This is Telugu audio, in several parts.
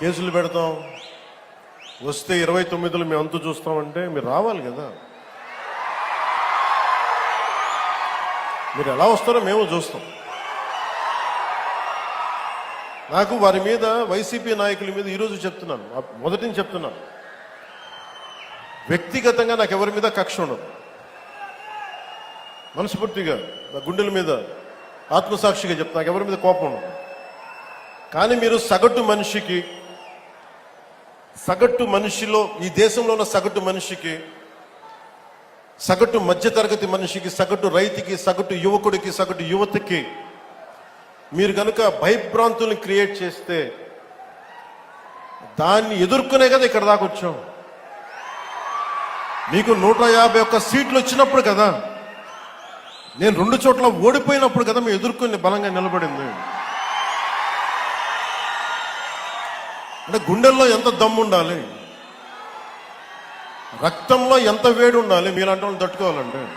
కేసులు పెడతాం. వస్తే ఇరవై తొమ్మిదిలో మేము అంతు చూస్తామంటే మీరు రావాలి కదా. మీరు ఎలా వస్తారో మేము చూస్తాం. నాకు వారి మీద వైసీపీ నాయకుల మీద ఈరోజు చెప్తున్నాను. మొదటి నుంచి చెప్తున్నాను. వ్యక్తిగతంగా నాకు ఎవరి మీద కక్ష ఉండదు. మనస్ఫూర్తిగా నా గుండెల మీద ఆత్మసాక్షిగా చెప్తా నాకు ఎవరి మీద కోపం ఉండదు. కానీ మీరు సగటు మనిషికి సగటు మనిషిలో ఈ దేశంలో ఉన్న సగటు మనిషికి సగటు మధ్యతరగతి మనిషికి సగటు రైతుకి సగటు యువకుడికి సగటు యువతకి మీరు కనుక భయభ్రాంతుల్ని క్రియేట్ చేస్తే దాన్ని ఎదుర్కొనే కదా ఇక్కడ దాకా వచ్చాం. మీకు నూట యాభై ఒక్క సీట్లు వచ్చినప్పుడు కదా నేను రెండు చోట్ల ఓడిపోయినప్పుడు కదా మేము ఎదుర్కొని బలంగా నిలబడింది. అంటే గుండెల్లో ఎంత దమ్ము ఉండాలి? రక్తంలో ఎంత వేడి ఉండాలి? మీలాంటి వాళ్ళని తట్టుకోవాలంటే.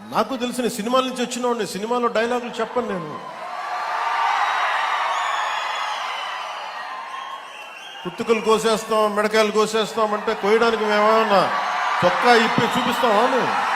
నాకు తెలిసిన సినిమాల నుంచి వచ్చిన సినిమాలో డైలాగులు చెప్పను నేను. కుత్తుకలు కోసేస్తాం మిడకాయలు కోసేస్తాం అంటే కోయడానికి మేమేమన్నా చొక్కా ఇప్పి చూపిస్తామా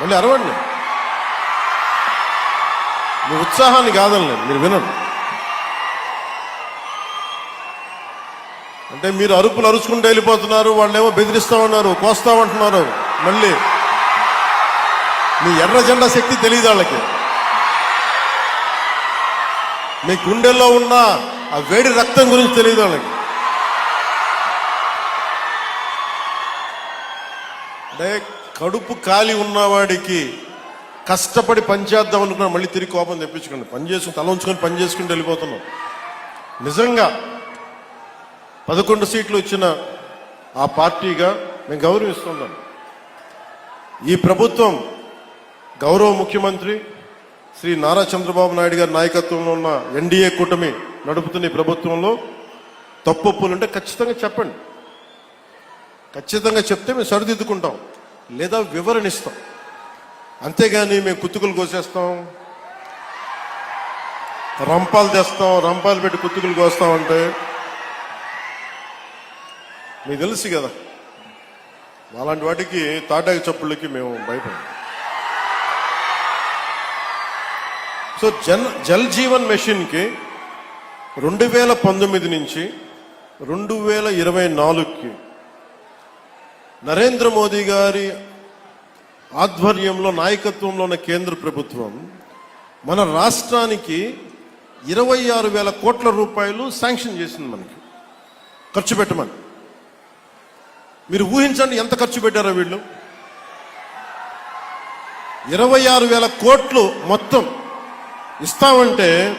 మళ్ళీ అరవండి. మీ ఉత్సాహాన్ని కాదనలేదు మీరు వినండి అంటే మీరు అరుపులు అరుచుకుంటూ వెళ్ళిపోతున్నారు వాళ్ళేమో బెదిరిస్తా ఉన్నారు కోస్తామంటున్నారు మళ్ళీ మీ ఎర్ర జెండా శక్తి తెలియదు వాళ్ళకి. మీ గుండెల్లో ఉన్న ఆ వేడి రక్తం గురించి తెలియదు వాళ్ళకి. అంటే కడుపు కాలి ఉన్నవాడికి కష్టపడి పనిచేద్దాం అనుకున్నా మళ్ళీ తిరిగి కోపం తెప్పించుకోండి పని చేసుకుని తల ఉంచుకొని పని చేసుకుంటూ వెళ్ళిపోతున్నాం. నిజంగా పదకొండు సీట్లు వచ్చిన ఆ పార్టీగా మేము గౌరవిస్తున్నాం ఈ ప్రభుత్వం గౌరవ ముఖ్యమంత్రి శ్రీ నారా చంద్రబాబు నాయుడు గారి నాయకత్వంలో ఉన్న ఎన్డీఏ కూటమి నడుపుతున్న ఈ ప్రభుత్వంలో తప్పొప్పులుంటే ఖచ్చితంగా చెప్పండి. ఖచ్చితంగా చెప్తే మేము సరిదిద్దుకుంటాం లేదా వివరణ ఇస్తాం అంతేగాని మేము కుత్తుకులు కోసేస్తాం. రంపాలు తెస్తాం రంపాలు పెట్టి కుత్తుకులు కోస్తాం అంటే మీకు తెలుసు కదా అలాంటి వాటికి తాటాకి చప్పుళ్ళకి మేము భయపడం సో జన్ జల్ జీవన్ మెషిన్కి రెండు వేల పంతొమ్మిది నుంచి రెండు వేల ఇరవై నాలుగుకి నరేంద్ర మోదీ గారి ఆధ్వర్యంలో నాయకత్వంలో ఉన్న కేంద్ర ప్రభుత్వం మన రాష్ట్రానికి ఇరవై ఆరు వేల కోట్ల రూపాయలు శాంక్షన్ చేసింది మనకి. ఖర్చు పెట్టమని. మీరు ఊహించండి ఎంత ఖర్చు పెట్టారో వీళ్ళు? ఇరవై ఆరు వేల కోట్లు మొత్తం ఇస్తామంటే